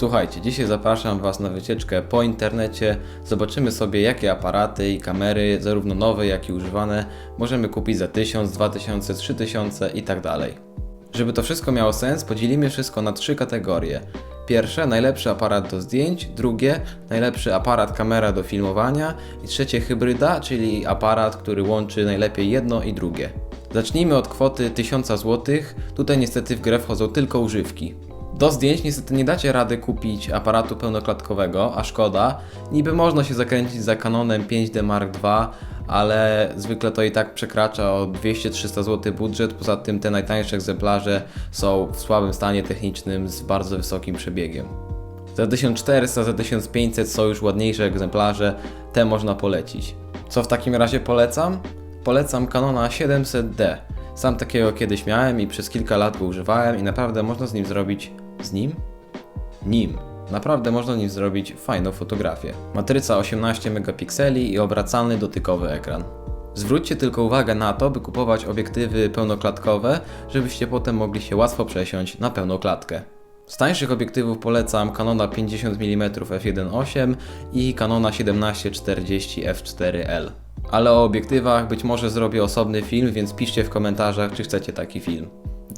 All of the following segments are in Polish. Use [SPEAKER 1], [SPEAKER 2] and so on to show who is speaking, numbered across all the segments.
[SPEAKER 1] Słuchajcie, dzisiaj zapraszam Was na wycieczkę po internecie. Zobaczymy sobie, jakie aparaty i kamery, zarówno nowe, jak i używane, możemy kupić za 1000, 2000, 3000 i tak dalej. Żeby to wszystko miało sens, podzielimy wszystko na trzy kategorie. Pierwsze, najlepszy aparat do zdjęć, drugie, najlepszy aparat kamera do filmowania i trzecie, hybryda, czyli aparat, który łączy najlepiej jedno i drugie. Zacznijmy od kwoty 1000 zł. Tutaj niestety w grę wchodzą tylko używki. Do zdjęć niestety nie dacie rady kupić aparatu pełnoklatkowego, a szkoda. Niby można się zakręcić za Canonem 5D Mark II, ale zwykle to i tak przekracza o 200-300 zł budżet. Poza tym te najtańsze egzemplarze są w słabym stanie technicznym z bardzo wysokim przebiegiem. Za 1400, za 1500 są już ładniejsze egzemplarze, te można polecić. Co w takim razie polecam? Polecam Canona 700D. Sam takiego kiedyś miałem i przez kilka lat go używałem i naprawdę można z nim zrobić... Z nim? Nim. Naprawdę można nim zrobić fajną fotografię. Matryca 18 megapikseli i obracalny dotykowy ekran. Zwróćcie tylko uwagę na to, by kupować obiektywy pełnoklatkowe, żebyście potem mogli się łatwo przesiąść na pełną klatkę. Z tańszych obiektywów polecam Canona 50 mm f1.8 i Canona 1740 f4L. Ale o obiektywach być może zrobię osobny film, więc piszcie w komentarzach, czy chcecie taki film.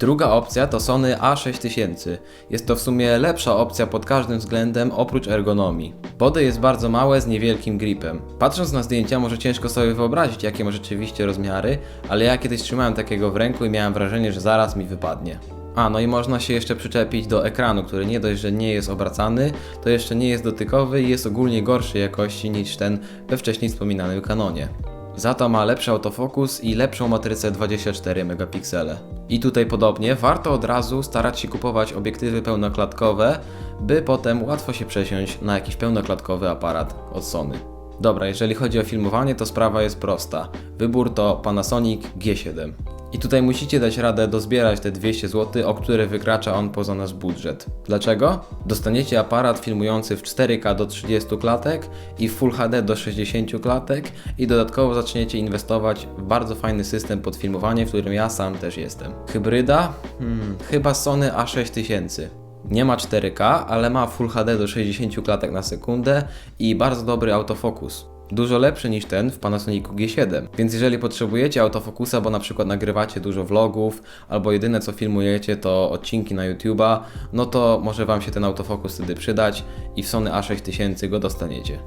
[SPEAKER 1] Druga opcja to Sony A6000. Jest to w sumie lepsza opcja pod każdym względem oprócz ergonomii. Body jest bardzo małe z niewielkim gripem. Patrząc na zdjęcia może ciężko sobie wyobrazić jakie ma rzeczywiście rozmiary, ale ja kiedyś trzymałem takiego w ręku i miałem wrażenie, że zaraz mi wypadnie. A, no i można się jeszcze przyczepić do ekranu, który nie dość, że nie jest obracany, to jeszcze nie jest dotykowy i jest ogólnie gorszej jakości niż ten we wcześniej wspominanym Canonie. Za to ma lepszy autofokus i lepszą matrycę 24 megapiksele. I tutaj podobnie, warto od razu starać się kupować obiektywy pełnoklatkowe, by potem łatwo się przesiąść na jakiś pełnoklatkowy aparat od Sony. Dobra, jeżeli chodzi o filmowanie, to sprawa jest prosta. Wybór to Panasonic G7. I tutaj musicie dać radę dozbierać te 200 zł, o które wykracza on poza nasz budżet. Dlaczego? Dostaniecie aparat filmujący w 4K do 30 klatek i Full HD do 60 klatek i dodatkowo zaczniecie inwestować w bardzo fajny system pod filmowanie, w którym ja sam też jestem. Hybryda? Hmm, chyba Sony A6000. Nie ma 4K, ale ma Full HD do 60 klatek na sekundę i bardzo dobry autofokus. Dużo lepszy niż ten w Panasonicu G7. Więc jeżeli potrzebujecie autofokusa, bo na przykład nagrywacie dużo vlogów, albo jedyne co filmujecie to odcinki na YouTube'a, no to może Wam się ten autofokus wtedy przydać i w Sony A6000 go dostaniecie.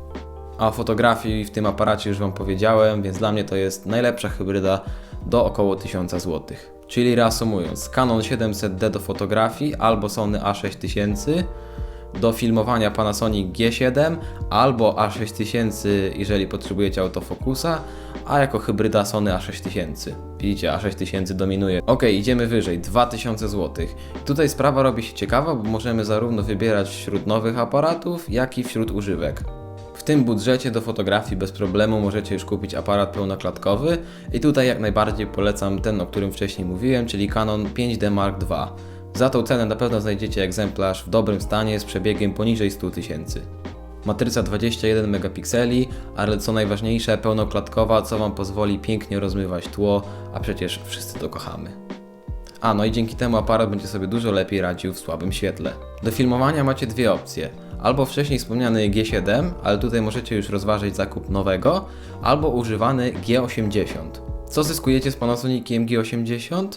[SPEAKER 1] A o fotografii w tym aparacie już Wam powiedziałem, więc dla mnie to jest najlepsza hybryda do około 1000 zł. Czyli reasumując, Canon 700D do fotografii albo Sony A6000, do filmowania Panasonic G7 albo A6000, jeżeli potrzebujecie autofokusa, a jako hybryda Sony A6000. Widzicie, A6000 dominuje. Ok, idziemy wyżej, 2000 zł. Tutaj sprawa robi się ciekawa, bo możemy zarówno wybierać wśród nowych aparatów, jak i wśród używek. W tym budżecie do fotografii bez problemu możecie już kupić aparat pełnoklatkowy i tutaj jak najbardziej polecam ten, o którym wcześniej mówiłem, czyli Canon 5D Mark II. Za tą cenę na pewno znajdziecie egzemplarz w dobrym stanie z przebiegiem poniżej 100 tysięcy. Matryca 21 megapikseli, ale co najważniejsze pełnoklatkowa, co Wam pozwoli pięknie rozmywać tło, a przecież wszyscy to kochamy. A no i dzięki temu aparat będzie sobie dużo lepiej radził w słabym świetle. Do filmowania macie dwie opcje. Albo wcześniej wspomniany G7, ale tutaj możecie już rozważyć zakup nowego, albo używany G80. Co zyskujecie z Panasoniciem G80?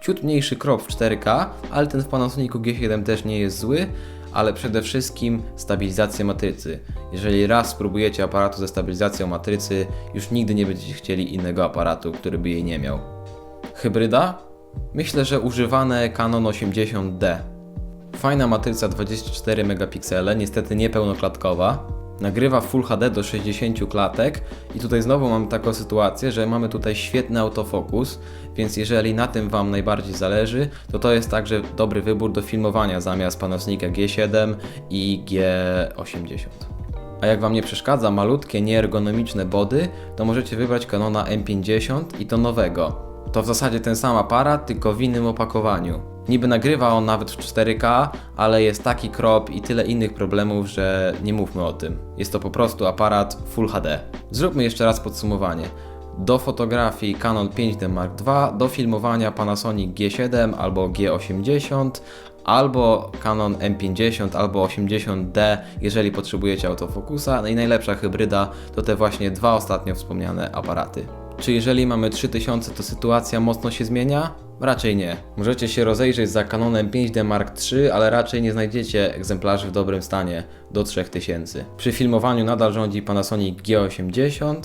[SPEAKER 1] Ciut mniejszy krop w 4K, ale ten w Panasonicu G7 też nie jest zły, ale przede wszystkim stabilizacja matrycy. Jeżeli raz spróbujecie aparatu ze stabilizacją matrycy, już nigdy nie będziecie chcieli innego aparatu, który by jej nie miał. Hybryda? Myślę, że używane Canon 80D. Fajna matryca 24 megapiksele, niestety niepełnoklatkowa. Nagrywa Full HD do 60 klatek i tutaj znowu mamy taką sytuację, że mamy tutaj świetny autofokus, więc jeżeli na tym Wam najbardziej zależy, to to jest także dobry wybór do filmowania zamiast Panasonica G7 i G80. A jak Wam nie przeszkadza malutkie, nieergonomiczne body, to możecie wybrać Canona M50 i to nowego. To w zasadzie ten sam aparat, tylko w innym opakowaniu. Niby nagrywa on nawet w 4K, ale jest taki krop i tyle innych problemów, że nie mówmy o tym. Jest to po prostu aparat Full HD. Zróbmy jeszcze raz podsumowanie. Do fotografii Canon 5D Mark II, do filmowania Panasonic G7 albo G80, albo Canon M50, albo 80D, jeżeli potrzebujecie autofokusa. No i najlepsza hybryda to te właśnie dwa ostatnio wspomniane aparaty. Czy jeżeli mamy 3000, to sytuacja mocno się zmienia? Raczej nie. Możecie się rozejrzeć za Canonem 5D Mark III, ale raczej nie znajdziecie egzemplarzy w dobrym stanie do 3000. Przy filmowaniu nadal rządzi Panasonic G80,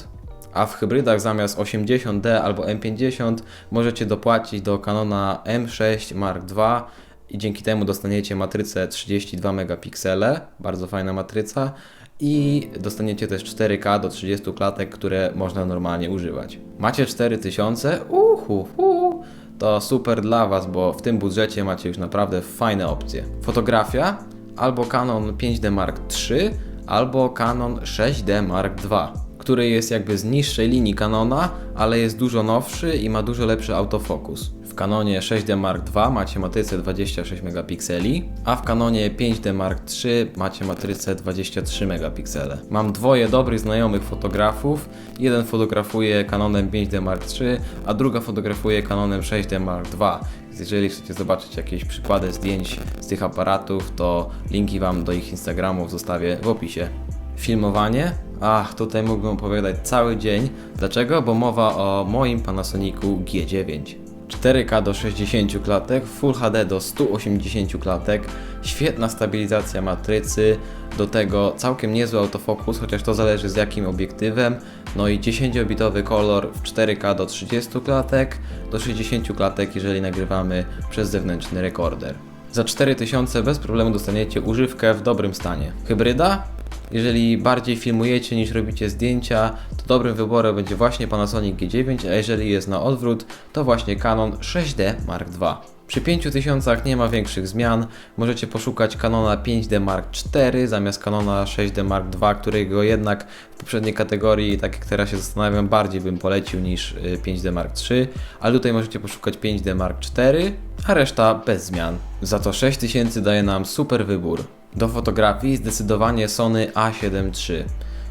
[SPEAKER 1] a w hybrydach zamiast 80D albo M50 możecie dopłacić do Canona M6 Mark II i dzięki temu dostaniecie matrycę 32 megapiksele, bardzo fajna matryca i dostaniecie też 4K do 30 klatek, które można normalnie używać. Macie 4000? Uhu, uhu. To super dla Was, bo w tym budżecie macie już naprawdę fajne opcje. Fotografia albo Canon 5D Mark III, albo Canon 6D Mark II który jest jakby z niższej linii Canona, ale jest dużo nowszy i ma dużo lepszy autofokus. W Canonie 6D Mark II macie matrycę 26 megapikseli, a w Canonie 5D Mark III macie matrycę 23 megapiksele. Mam dwoje dobrych znajomych fotografów. Jeden fotografuje Canonem 5D Mark III, a druga fotografuje Canonem 6D Mark II. Jeżeli chcecie zobaczyć jakieś przykłady zdjęć z tych aparatów, to linki Wam do ich Instagramów zostawię w opisie. Filmowanie? Ach, tutaj mógłbym opowiadać cały dzień. Dlaczego? Bo mowa o moim Panasonicu G9. 4K do 60 klatek, Full HD do 180 klatek, świetna stabilizacja matrycy, do tego całkiem niezły autofokus, chociaż to zależy z jakim obiektywem, no i 10-bitowy kolor w 4K do 30 klatek, do 60 klatek, jeżeli nagrywamy przez zewnętrzny rekorder. Za 4000 bez problemu dostaniecie używkę w dobrym stanie. Hybryda? Jeżeli bardziej filmujecie niż robicie zdjęcia, to dobrym wyborem będzie właśnie Panasonic G9, a jeżeli jest na odwrót, to właśnie Canon 6D Mark II. Przy 5000 nie ma większych zmian. Możecie poszukać Canona 5D Mark IV zamiast Canona 6D Mark II, którego jednak w poprzedniej kategorii, tak jak teraz się zastanawiam, bardziej bym polecił niż y, 5D Mark III, ale tutaj możecie poszukać 5D Mark IV, a reszta bez zmian. Za to 6000 daje nam super wybór. Do fotografii zdecydowanie Sony A7 III.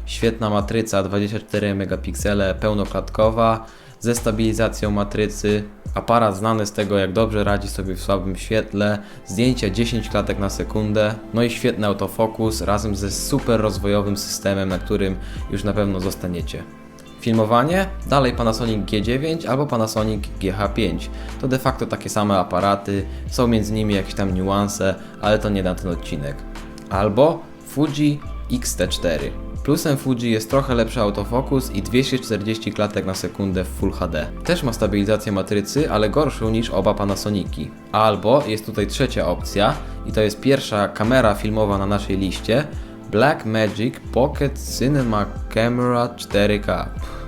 [SPEAKER 1] Świetna matryca 24 megapiksele, pełnoklatkowa, ze stabilizacją matrycy, aparat znany z tego jak dobrze radzi sobie w słabym świetle, zdjęcia 10 klatek na sekundę, no i świetny autofokus razem ze super rozwojowym systemem, na którym już na pewno zostaniecie. Filmowanie? Dalej Panasonic G9 albo Panasonic GH5. To de facto takie same aparaty, są między nimi jakieś tam niuanse, ale to nie na ten odcinek. Albo Fuji X-T4. Plusem Fuji jest trochę lepszy autofokus i 240 klatek na sekundę w Full HD. Też ma stabilizację matrycy, ale gorszą niż oba Panasoniki. Albo jest tutaj trzecia opcja i to jest pierwsza kamera filmowa na naszej liście, Blackmagic Pocket Cinema Camera 4K. Pff,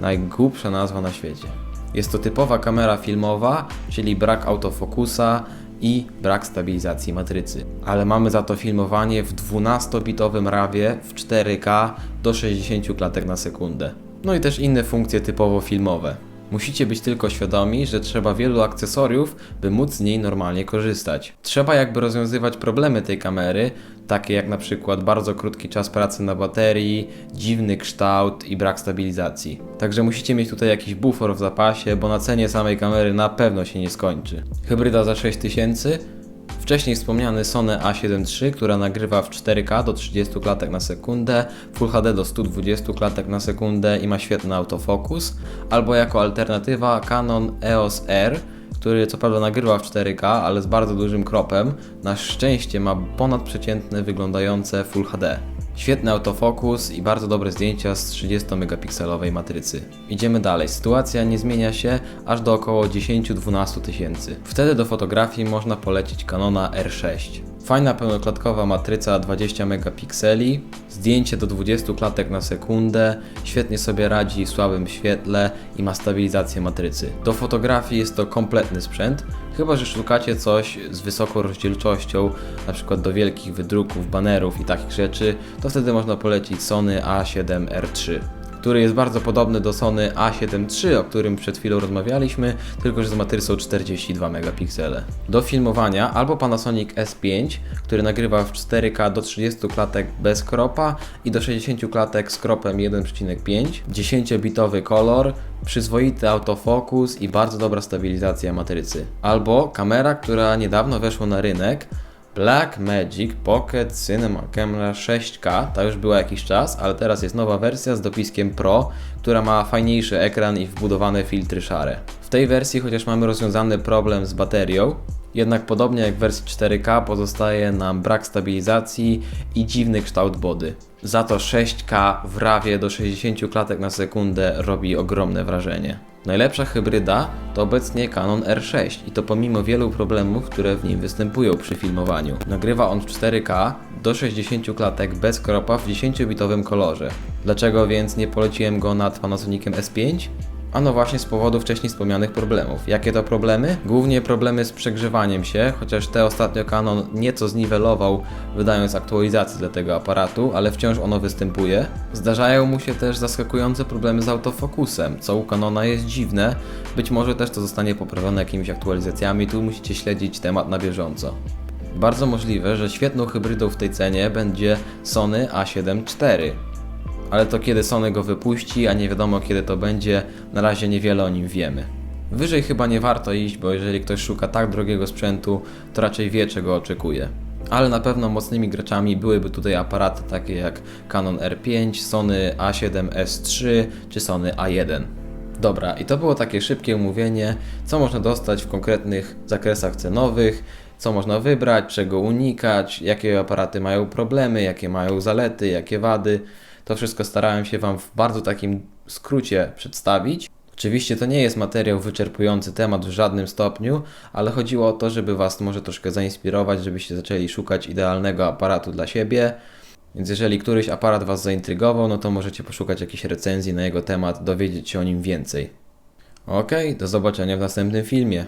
[SPEAKER 1] najgłupsza nazwa na świecie. Jest to typowa kamera filmowa, czyli brak autofokusa i brak stabilizacji matrycy. Ale mamy za to filmowanie w 12-bitowym rawie w 4K do 60 klatek na sekundę. No i też inne funkcje typowo filmowe. Musicie być tylko świadomi, że trzeba wielu akcesoriów, by móc z niej normalnie korzystać. Trzeba jakby rozwiązywać problemy tej kamery, takie jak na przykład bardzo krótki czas pracy na baterii, dziwny kształt i brak stabilizacji. Także musicie mieć tutaj jakiś bufor w zapasie, bo na cenie samej kamery na pewno się nie skończy. Hybryda za 6000 Wcześniej wspomniany Sony A7 III, która nagrywa w 4K do 30 klatek na sekundę, Full HD do 120 klatek na sekundę i ma świetny autofokus, albo jako alternatywa Canon EOS R, który co prawda nagrywa w 4K, ale z bardzo dużym kropem. Na szczęście ma ponadprzeciętne wyglądające Full HD. Świetny autofokus i bardzo dobre zdjęcia z 30 megapikselowej matrycy. Idziemy dalej. Sytuacja nie zmienia się aż do około 10-12 tysięcy. Wtedy do fotografii można polecić Canona R6. Fajna pełnoklatkowa matryca 20 megapikseli, zdjęcie do 20 klatek na sekundę, świetnie sobie radzi w słabym świetle i ma stabilizację matrycy. Do fotografii jest to kompletny sprzęt, chyba że szukacie coś z wysoką rozdzielczością, przykład do wielkich wydruków, banerów i takich rzeczy, to wtedy można polecić Sony A7R3 który jest bardzo podobny do Sony A7 III, o którym przed chwilą rozmawialiśmy, tylko że z matrysą 42 megapiksele. Do filmowania albo Panasonic S5, który nagrywa w 4K do 30 klatek bez kropa i do 60 klatek z kropem 1.5, 10-bitowy kolor, przyzwoity autofokus i bardzo dobra stabilizacja matrycy. Albo kamera, która niedawno weszła na rynek, Black Magic Pocket Cinema Camera 6K, ta już była jakiś czas, ale teraz jest nowa wersja z dopiskiem Pro, która ma fajniejszy ekran i wbudowane filtry szare. W tej wersji, chociaż mamy rozwiązany problem z baterią, jednak podobnie jak w wersji 4K pozostaje nam brak stabilizacji i dziwny kształt body. Za to 6K w rawie do 60 klatek na sekundę robi ogromne wrażenie. Najlepsza hybryda to obecnie Canon R6 i to pomimo wielu problemów, które w nim występują przy filmowaniu. Nagrywa on w 4K do 60 klatek bez kropa w 10-bitowym kolorze. Dlaczego więc nie poleciłem go nad Panasonicem S5? Ano właśnie z powodu wcześniej wspomnianych problemów. Jakie to problemy? Głównie problemy z przegrzewaniem się, chociaż te ostatnio Canon nieco zniwelował, wydając aktualizację dla tego aparatu, ale wciąż ono występuje. Zdarzają mu się też zaskakujące problemy z autofokusem, co u Canona jest dziwne. Być może też to zostanie poprawione jakimiś aktualizacjami, tu musicie śledzić temat na bieżąco. Bardzo możliwe, że świetną hybrydą w tej cenie będzie Sony A7 IV, ale to kiedy Sony go wypuści, a nie wiadomo kiedy to będzie, na razie niewiele o nim wiemy. Wyżej chyba nie warto iść, bo jeżeli ktoś szuka tak drogiego sprzętu, to raczej wie czego oczekuje. Ale na pewno mocnymi graczami byłyby tutaj aparaty takie jak Canon R5, Sony A7S III czy Sony A1. Dobra, i to było takie szybkie omówienie, co można dostać w konkretnych zakresach cenowych, co można wybrać, czego unikać, jakie aparaty mają problemy, jakie mają zalety, jakie wady. To wszystko starałem się Wam w bardzo takim skrócie przedstawić. Oczywiście to nie jest materiał wyczerpujący temat w żadnym stopniu, ale chodziło o to, żeby Was może troszkę zainspirować, żebyście zaczęli szukać idealnego aparatu dla siebie. Więc jeżeli któryś aparat Was zaintrygował, no to możecie poszukać jakiejś recenzji na jego temat, dowiedzieć się o nim więcej. Okej, do zobaczenia w następnym filmie.